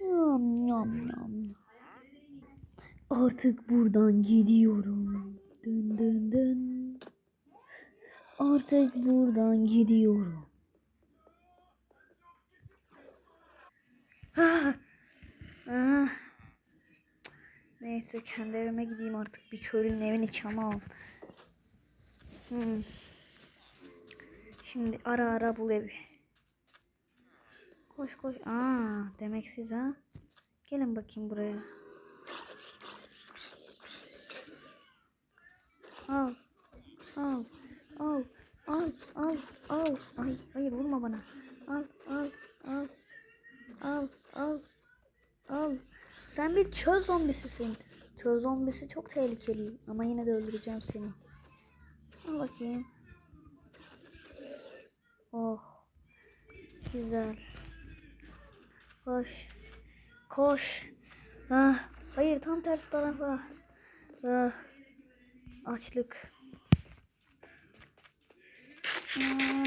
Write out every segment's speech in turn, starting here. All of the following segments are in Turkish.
Yam yam yam. Artık buradan gidiyorum. Dın dın dın. Artık buradan gidiyorum. Ah. Ah. Neyse kendi evime gideyim artık bir köylünün evini çalmam. Hmm. Şimdi ara ara bul evi. Koş koş. Aa, demek siz ha. Gelin bakayım buraya. Al. Al. Al. Al. Al. Al. Ay, hayır vurma bana. Al. Al. Al. Al. Al. Al. Sen bir çöl zombisisin. Çöl zombisi çok tehlikeli. Ama yine de öldüreceğim seni. Al bakayım. Oh. Güzel. Koş. Koş. Ah. Hayır tam ters tarafa. Ah. Açlık. Ah.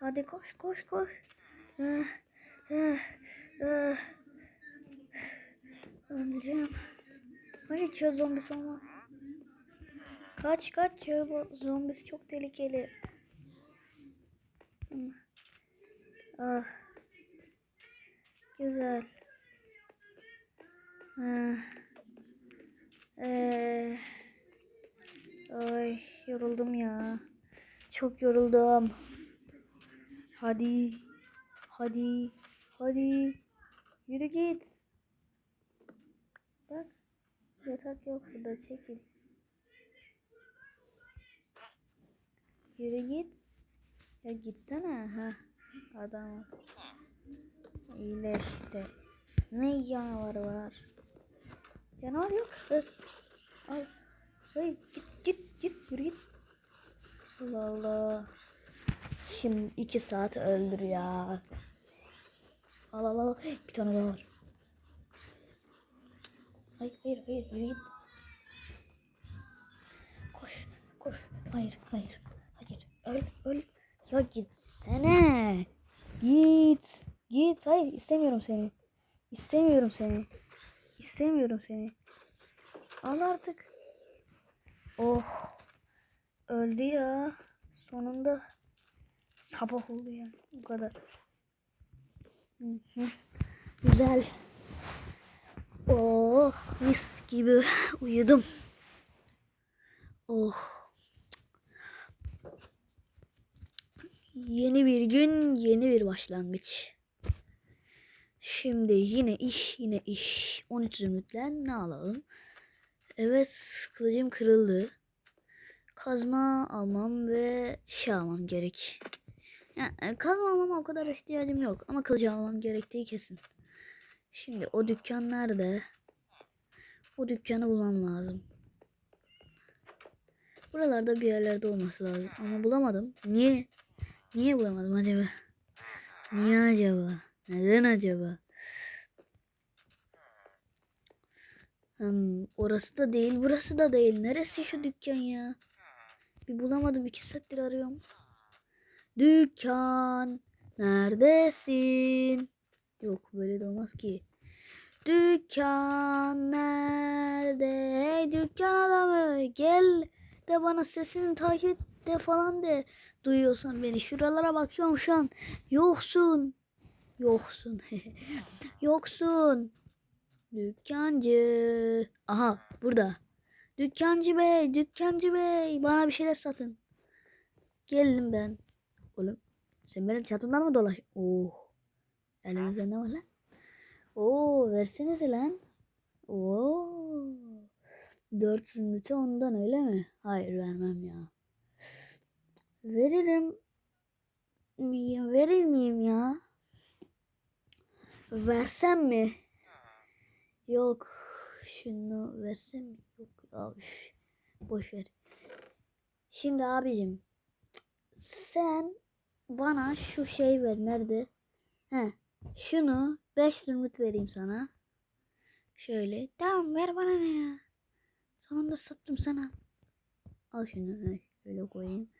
Hadi koş koş koş. Ah. Ah. Ah. Öleceğim. Hayır çöl zombisi olmaz. Kaç kaç çöl zombisi çok tehlikeli. Hmm. Ah. Güzel. Ah. Ee, ay yoruldum ya. Çok yoruldum. Hadi. Hadi. Hadi. Yürü git. Bak. Yatak yok burada çekil. Yürü git. Ya gitsene ha. Adam. İyileşti. Ne canavarı var? Canavar yok. Al. Hayır git git git yürü git. Allah Allah. Şimdi iki saat öldür ya. Al al al. Bir tane daha var. Hayır hayır hayır yürü git. Koş koş. Hayır hayır. Hayır öl öl. Ya gitsene. Git. Git. Hayır istemiyorum seni. İstemiyorum seni. İstemiyorum seni. Al artık. Oh. Öldü ya. Sonunda sabah oldu ya. Bu kadar. Güzel. Oh mis gibi uyudum. Oh. Yeni bir gün, yeni bir başlangıç. Şimdi yine iş, yine iş. 13 zümrütten ne alalım? Evet, kılıcım kırıldı. Kazma almam ve şey almam gerek. Yani kazma almama o kadar ihtiyacım yok ama kılıcı almam gerektiği kesin. Şimdi o dükkan nerede? O dükkanı bulmam lazım. Buralarda bir yerlerde olması lazım ama bulamadım. Niye? Niye bulamadım acaba? Niye acaba? Neden acaba? Hmm, orası da değil, burası da değil. Neresi şu dükkan ya? Bir bulamadım. iki saattir arıyorum. Dükkan, neredesin? Yok böyle de olmaz ki. Dükkan nerede? Hey dükkan adamı gel de bana sesini takip de falan de. Duyuyorsan beni. Şuralara bakıyorum şu an. Yoksun. Yoksun. Yoksun. Dükkancı. Aha burada. Dükkancı bey, dükkancı bey. Bana bir şeyler satın. Geldim ben. Oğlum sen benim çatımdan mı dolaş? Oh. Elinizde ne var lan? Oo versenize lan. Oo. 4 zümrüte ondan öyle mi? Hayır vermem ya. Veririm. Verir miyim ya? Versem mi? Yok. Şunu versem mi? Yok. Ya. Boş ver. Şimdi abicim. Sen bana şu şey ver. Nerede? He. Şunu 5 zümrüt vereyim sana. Şöyle. Tamam ver bana ne ya. Sonunda sattım sana. Al şunu. Şöyle koyayım.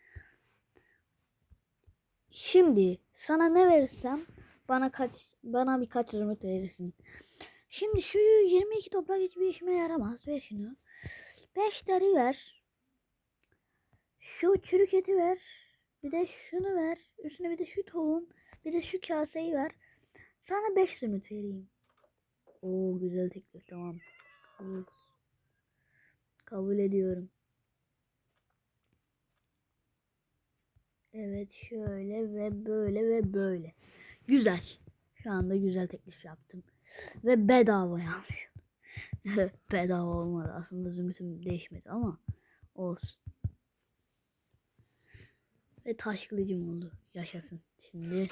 Şimdi sana ne verirsem bana kaç bana birkaç zümrüt verirsin. Şimdi şu 22 toprak hiçbir işime yaramaz. Ver şunu. 5 deri ver. Şu çürük eti ver. Bir de şunu ver. Üstüne bir de şu tohum. Bir de şu kaseyi ver. Sana 5 zümrüt vereyim. Oo güzel teklif tamam. Kabul. Kabul ediyorum. Evet şöyle ve böyle ve böyle. Güzel. Şu anda güzel teklif yaptım. Ve bedava yazıyor. Bedava olmadı. Aslında zümrütüm değişmedi ama olsun. Ve taş kılıcım oldu. Yaşasın. Şimdi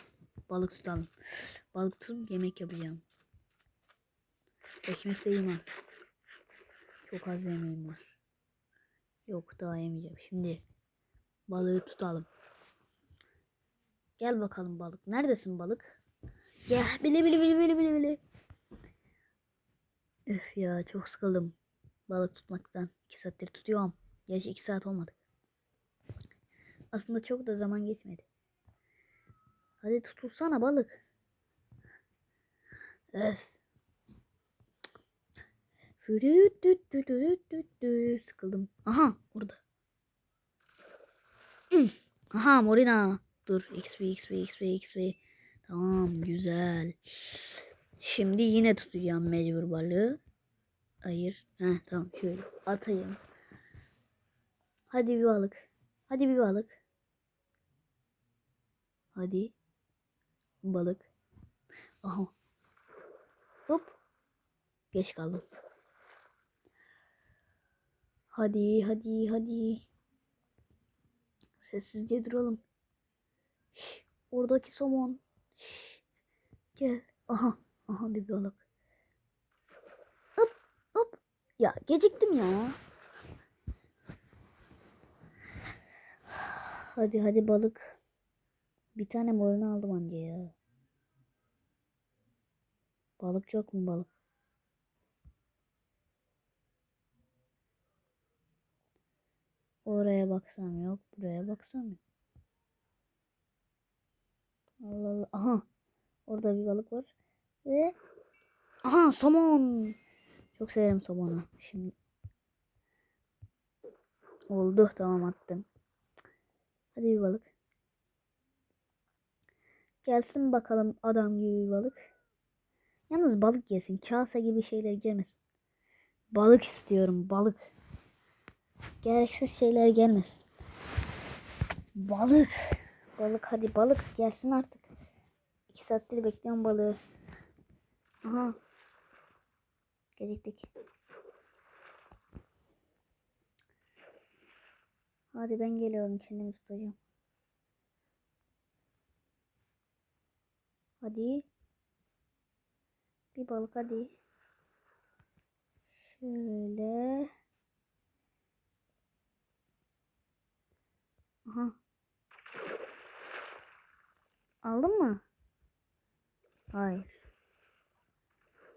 balık tutalım. Balık tutup yemek yapacağım. Ekmek de yemez. Çok az yemeğim var. Yok daha yemeyeceğim. Şimdi balığı tutalım. Gel bakalım balık. Neredesin balık? Gel. Bili bili bili bili bili bili. Öf ya çok sıkıldım. Balık tutmaktan. 2 saattir tutuyorum. Gerçi 2 saat olmadı. Aslında çok da zaman geçmedi. Hadi tutulsana balık. Öf. Sıkıldım. Aha orada. Aha Morina. Dur XP XP XP XP. Tamam güzel. Şimdi yine tutacağım mecbur balığı. Hayır. Heh, tamam şöyle atayım. Hadi bir balık. Hadi bir balık. Hadi. Balık. Aha. Hop. Geç kaldım. Hadi hadi hadi. Sessizce duralım. Şş, oradaki somon. Şş, gel. Aha. Aha bir balık. Hop hop. Ya geciktim ya. Hadi hadi balık. Bir tane morunu aldım anca ya. Balık yok mu balık? Oraya baksam yok. Buraya baksam yok. Allah Allah. Aha. Orada bir balık var. Ve aha somon. Çok severim somonu. Şimdi oldu. Tamam attım. Hadi bir balık. Gelsin bakalım adam gibi bir balık. Yalnız balık yesin. Kase gibi şeyler gelmesin. Balık istiyorum. Balık. Gereksiz şeyler gelmesin. Balık. Balık hadi balık gelsin artık. İki saattir bekliyorum balığı. Aha. Geciktik. Hadi ben geliyorum kendimi tutacağım. Hadi. Bir balık hadi. Şöyle. Aha. Aldın mı? Hayır.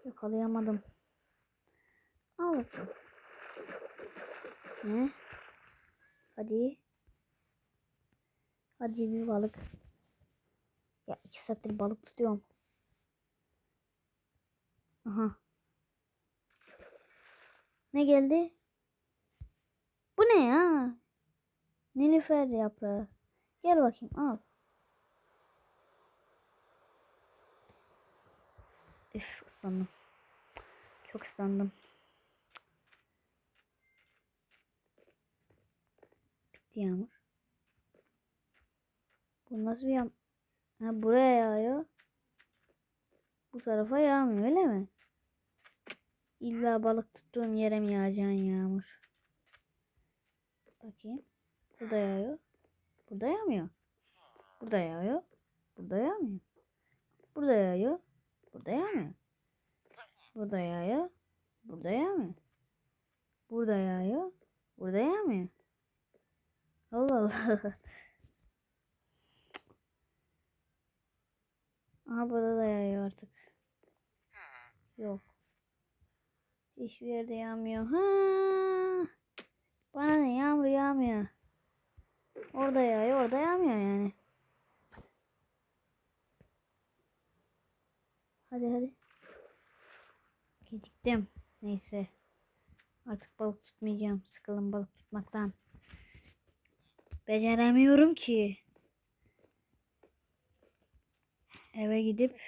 Yakalayamadım. Al bakayım. Ne? Hadi. Hadi bir balık. Ya iki saattir balık tutuyorum. Aha. Ne geldi? Bu ne ya? Nilüfer yaprağı. Gel bakayım al. Üf ıslandım. Çok ıslandım. Bitti yağmur. Bu nasıl bir yağmur? Ha buraya yağıyor. Bu tarafa yağmıyor öyle mi? İlla balık tuttuğum yere mi yağacaksın yağmur? Bakayım. Burada yağıyor. Burada yağmıyor. Burada yağıyor. Burada yağmıyor. Burada yağıyor. Burada yağmıyor. Burada yağıyor. Burada yağmıyor. Burada yağıyor. Burada yağmıyor. Allah Allah. Aha burada da yağıyor artık. Yok. Hiçbir yerde yağmıyor. Ha. Bana ne yağmur yağmıyor. Orada yağıyor, orada yağmıyor yani. Hadi hadi. Geciktim. Neyse. Artık balık tutmayacağım. Sıkıldım balık tutmaktan. Beceremiyorum ki. Eve gidip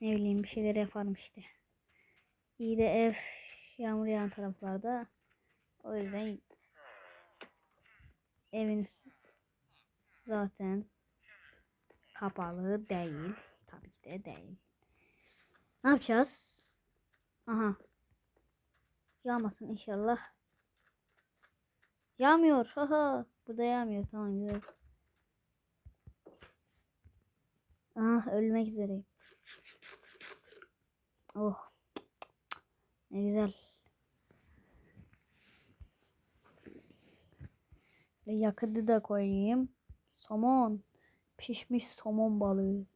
ne bileyim bir şeyler yaparım işte. İyi de ev yağmur yağan taraflarda. O yüzden evin zaten kapalı değil. Tabii ki de değil. Ne yapacağız? Aha. Yağmasın inşallah. Yağmıyor. Haha. Burada yağmıyor. Tamam güzel. Ah ölmek üzereyim. Oh. Ne güzel. Ve yakıtı da koyayım. Somon. Pişmiş somon balığı.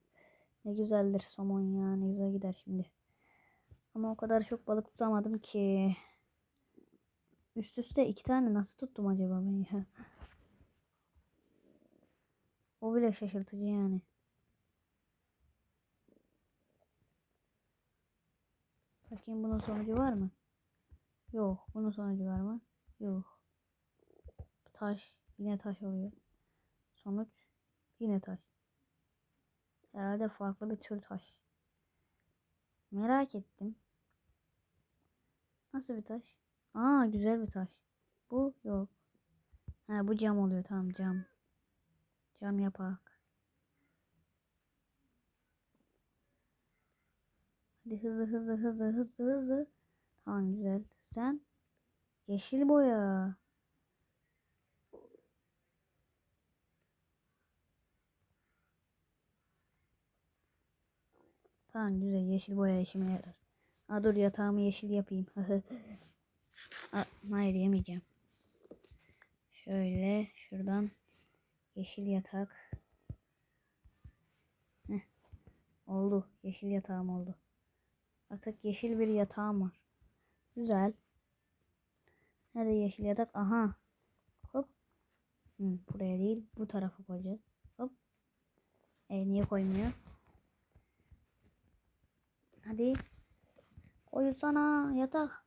Ne güzeldir somon ya. Ne güzel gider şimdi. Ama o kadar çok balık tutamadım ki. Üst üste iki tane nasıl tuttum acaba ben ya? O bile şaşırtıcı yani. Bakayım bunun sonucu var mı? Yok. Bunun sonucu var mı? Yok. Taş. Yine taş oluyor. Sonuç yine taş. Herhalde farklı bir tür taş. Merak ettim. Nasıl bir taş? Aa güzel bir taş. Bu yok. Ha bu cam oluyor tamam cam. Cam yapak. Hadi hızlı hızlı hızlı hızlı hızlı. Tamam güzel. Sen yeşil boya. Tamam güzel yeşil boya işime yarar. Aa dur yatağımı yeşil yapayım. Aa, hayır yemeyeceğim. Şöyle şuradan yeşil yatak. Heh, oldu. Yeşil yatağım oldu. Artık yeşil bir yatağım var. Güzel. Nerede yeşil yatak? Aha. Hop. Hı, buraya değil. Bu tarafa koyacağız. Hop. E niye koymuyor? Hadi. Koyursana yatak.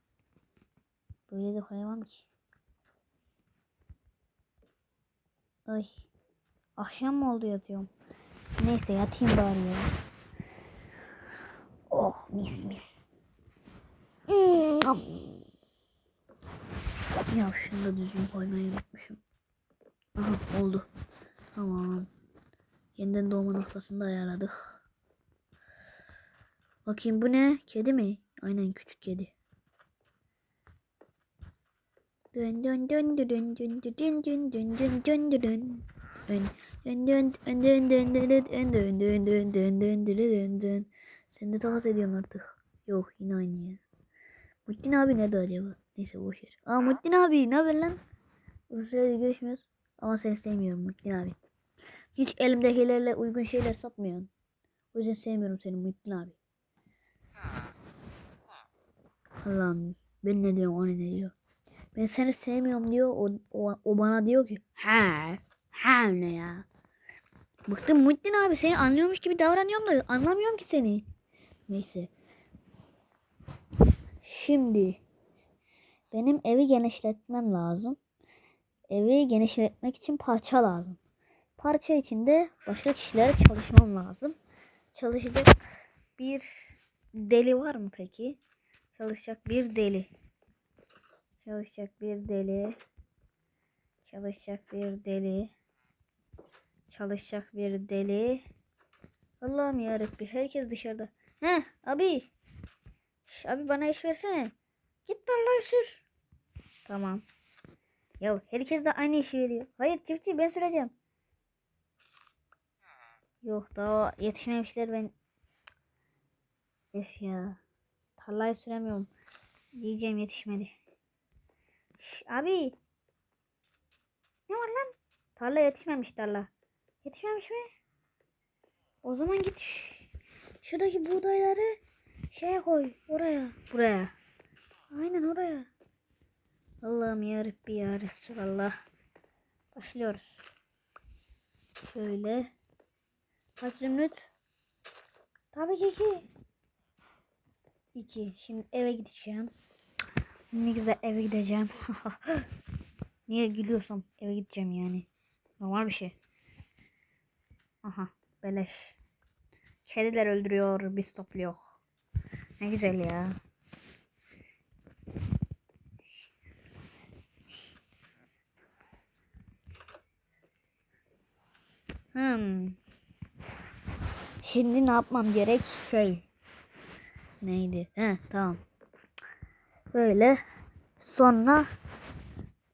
Böyle de koyamam ki. Ay. Akşam mı oldu yatıyorum? Neyse yatayım bari ya. Oh mis mis. Ya şunu da düzgün koymayı unutmuşum. Aha oldu. Tamam. Yeniden doğma noktasını da ayarladık. Bakayım bu ne? Kedi mi? Aynen küçük kedi. Dön dön dön dön dön dön dön dön dön dön dön dön dön. Dön dön dön dön dön dön dön dön dön dön dön dön dön dön dön dön. Sen de takas ediyorsun artık. Yok yine aynı ya. Muhittin abi nerede acaba? Neyse boş ver. Aa Muhittin abi ne haber lan? Uzun süredir görüşmüyoruz. Ama seni sevmiyorum Muhittin abi. Hiç elimdekilerle uygun şeyler satmıyorsun. O yüzden sevmiyorum seni Muhittin abi. Allah'ım ben ne diyorum o ne diyor. Ben seni sevmiyorum diyor. O, o, o bana diyor ki ha ha ne ya. Bıktım Muhittin abi seni anlıyormuş gibi davranıyorum da anlamıyorum ki seni. Neyse. Şimdi benim evi genişletmem lazım. Evi genişletmek için parça lazım. Parça için de başka kişilere çalışmam lazım. Çalışacak bir deli var mı peki? Çalışacak bir deli. Çalışacak bir deli. Çalışacak bir deli. Çalışacak bir deli. Allah'ım yarabbim herkes dışarıda. He abi. Şş, abi bana iş versene. Git tarlayı sür. Tamam. Ya herkes de aynı işi veriyor. Hayır çiftçi ben süreceğim. Yok daha yetişmemişler ben. Öf ya. Tarlayı süremiyorum. Diyeceğim yetişmedi. Şş, abi. Ne var lan? Tarla yetişmemiş tarla. Yetişmemiş mi? O zaman git. Şuradaki buğdayları şeye koy. Oraya. Buraya. Aynen oraya. Allah'ım ya Rabbi ya Resulallah. Başlıyoruz. Şöyle. Kaç zümrüt? Tabii ki iki. 2. Şimdi eve gideceğim. Ne güzel eve gideceğim. Niye gülüyorsam eve gideceğim yani. Normal bir şey. Aha beleş. Kediler öldürüyor biz topluyor. Ne güzel ya. Hmm. Şimdi ne yapmam gerek? Şey. Neydi? He tamam. Böyle. Sonra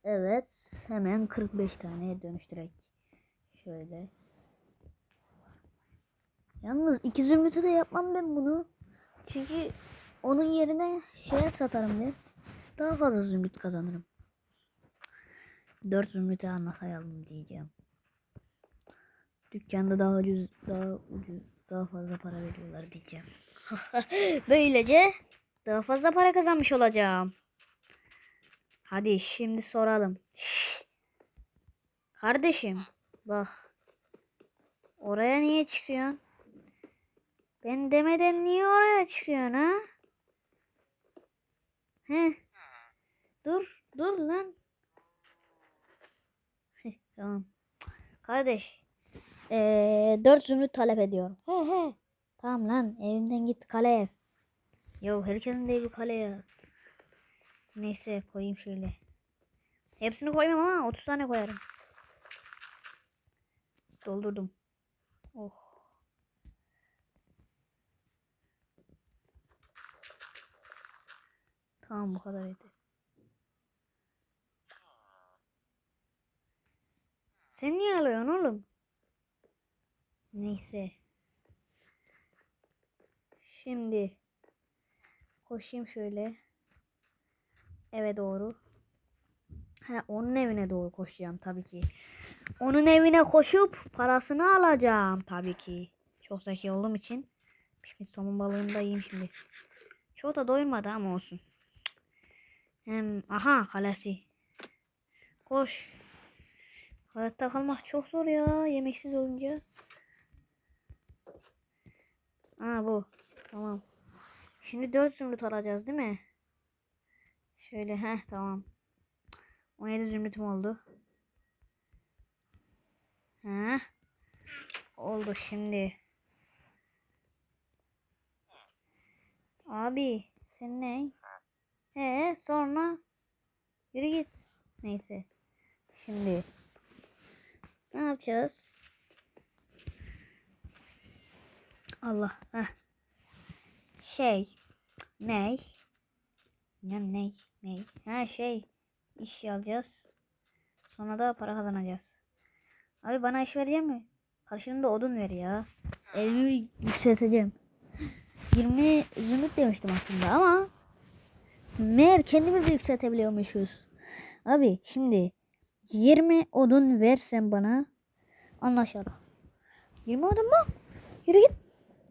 evet hemen 45 tane dönüştürek. Şöyle. Yalnız iki zümrüte de yapmam ben bunu. Çünkü onun yerine şeye satarım ben. Daha fazla zümrüt kazanırım. 4 zümrüte anlatayalım diyeceğim. Dükkanda daha ucuz, daha ucuz, daha fazla para veriyorlar diyeceğim. Böylece daha fazla para kazanmış olacağım. Hadi şimdi soralım. Şşş. Kardeşim bak. Oraya niye çıkıyorsun? Ben demeden niye oraya çıkıyorsun ha? He. Dur, dur lan. Tamam. Kardeş. Ee, dört zümrüt talep ediyorum. He he. Tamam lan evimden git kale. Yo herkesin de evi kale ya. Neyse koyayım şöyle. Hepsini koymam ama 30 tane koyarım. Doldurdum. Oh. Tamam bu kadar yeter. Sen niye alıyorsun oğlum? Neyse. Şimdi koşayım şöyle. Eve doğru. Ha onun evine doğru koşacağım tabii ki. Onun evine koşup parasını alacağım tabii ki. Çok zeki olduğum için. Pişmiş somun balığını da yiyeyim şimdi. Çok da doymadı ama olsun. Hem aha kalesi. Koş. Hayatta kalmak çok zor ya yemeksiz olunca. Aa bu. Tamam. Şimdi 4 zümrüt alacağız değil mi? Şöyle heh tamam. 17 zümrütüm oldu. Heh. Oldu şimdi. Abi sen ne? He sonra yürü git. Neyse. Şimdi ne yapacağız? Allah. Heh. Şey. Ney? Ne ney? Ney? Ha şey. İş alacağız. Sonra da para kazanacağız. Abi bana iş verecek mi? Karşılığında odun ver ya. Evimi yükselteceğim. 20 zümrüt demiştim aslında ama meğer kendimizi yükseltebiliyormuşuz. Abi şimdi 20 odun versen bana anlaşalım. 20 odun mu? Yürü git.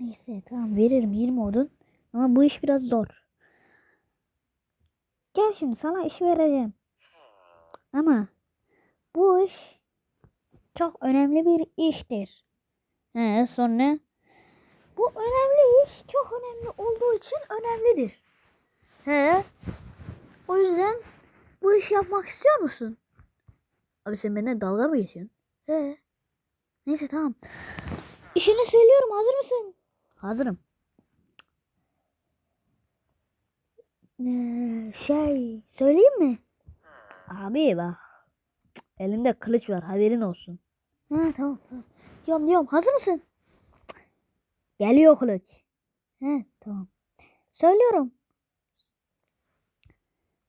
Neyse tamam veririm 20 odun. Ama bu iş biraz zor. Gel şimdi sana iş vereceğim. Ama bu iş çok önemli bir iştir. He, sonra bu önemli iş çok önemli olduğu için önemlidir. He. O yüzden bu işi yapmak istiyor musun? Abi sen benimle dalga mı geçiyorsun? He. Neyse tamam. İşini söylüyorum hazır mısın? Hazırım. Ee, şey söyleyeyim mi? Abi bak. Elimde kılıç var haberin olsun. Ha tamam tamam. Diyorum diyorum hazır mısın? Geliyor kılıç. He tamam. Söylüyorum.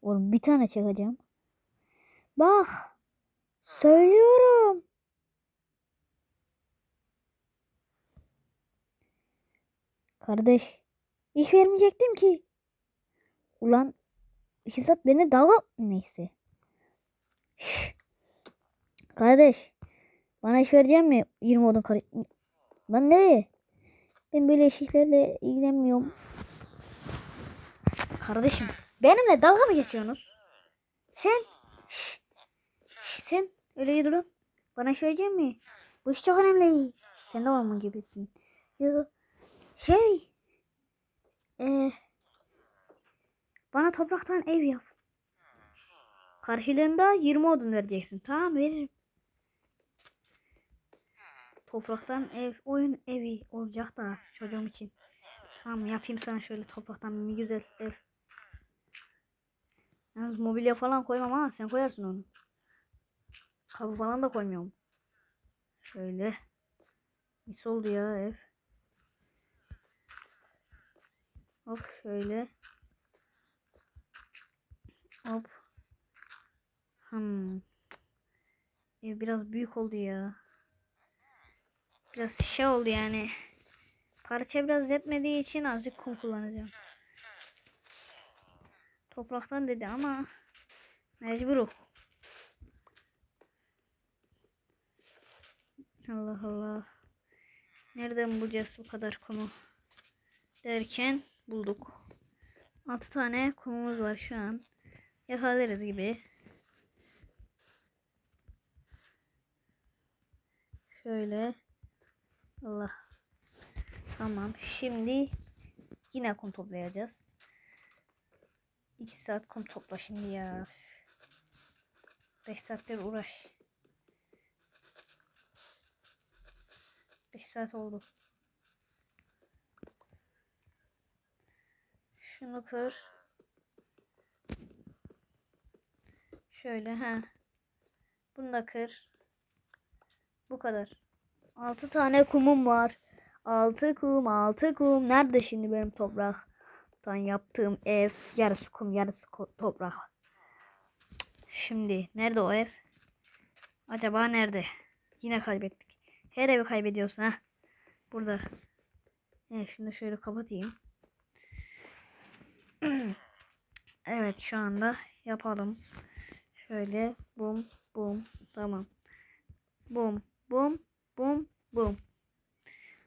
Oğlum bir tane çekeceğim. Bak. Söylüyorum. Kardeş. iş vermeyecektim ki. Ulan iki saat beni dalga... Neyse. Şşş. Kardeş. Bana iş verecek mi? 20 odun karı... Lan ne? Ben böyle işlerle ilgilenmiyorum. Kardeşim. Benimle dalga mı geçiyorsunuz? Sen. Şşş. Şşş, sen öyle durun. Bana iş verecek mi? Bu iş çok önemli. Sen de onun gibisin. Yo. Şey. Eee. Bana topraktan ev yap. Karşılığında 20 odun vereceksin. Tamam veririm. Topraktan ev, oyun evi olacak da çocuğum için. Tamam yapayım sana şöyle topraktan bir güzel ev. Yalnız mobilya falan koymam ama sen koyarsın onu. Kapı falan da koymuyorum. Şöyle. Mis oldu ya ev. Hop şöyle. Hop. Hmm. Ev biraz büyük oldu ya. Biraz şey oldu yani. Parça biraz yetmediği için azıcık kum kullanacağım. Topraktan dedi ama mecbur Allah Allah. Nereden bulacağız bu kadar kumu? Derken bulduk. 6 tane kumumuz var şu an. Yakalarız gibi. Şöyle. Allah. Tamam. Şimdi yine kum toplayacağız. 2 saat kum topla şimdi ya. 5 saattir uğraş. 5 saat oldu. Şunu kır. Şöyle ha. Bunu da kır. Bu kadar. 6 tane kumum var. 6 kum, 6 kum. Nerede şimdi benim topraktan yaptığım ev? Yarısı kum, yarısı toprak. Şimdi nerede o ev? Acaba nerede? Yine kaybettik. Her evi kaybediyorsun ha. Burada. Evet şunu şöyle kapatayım. evet şu anda yapalım. Şöyle bum bum tamam. Bum bum bum bum.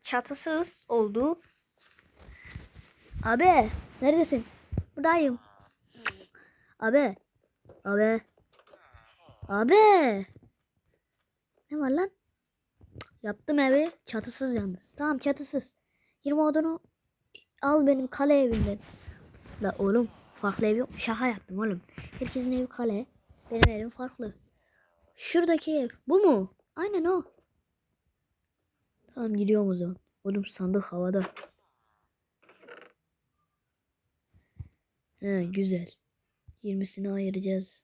Çatısız oldu. Abi neredesin? Buradayım. Abi. Abi. Abi. Ne var lan? Yaptım evi. Çatısız yalnız. Tamam çatısız. 20 odunu al benim kale evimden. La oğlum farklı ev yok. Şaka yaptım oğlum. Herkesin evi kale. Benim evim farklı. Şuradaki ev. Bu mu? Aynen o. Tamam gidiyorum o zaman. Oğlum sandık havada. He güzel. 20'sini ayıracağız.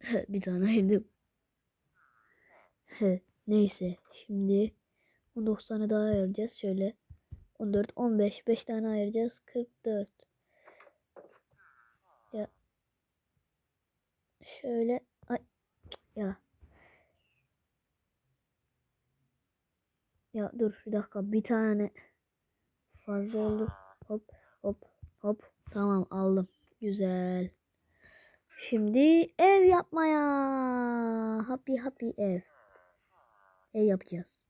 bir tane ayırdım. Neyse şimdi 19 tane daha ayıracağız. Şöyle 14, 15, 5 tane ayıracağız. 44. Şöyle ay ya. Ya dur bir dakika bir tane fazla oldu. Hop hop hop. Tamam aldım. Güzel. Şimdi ev yapmaya. Happy happy ev. Ev yapacağız.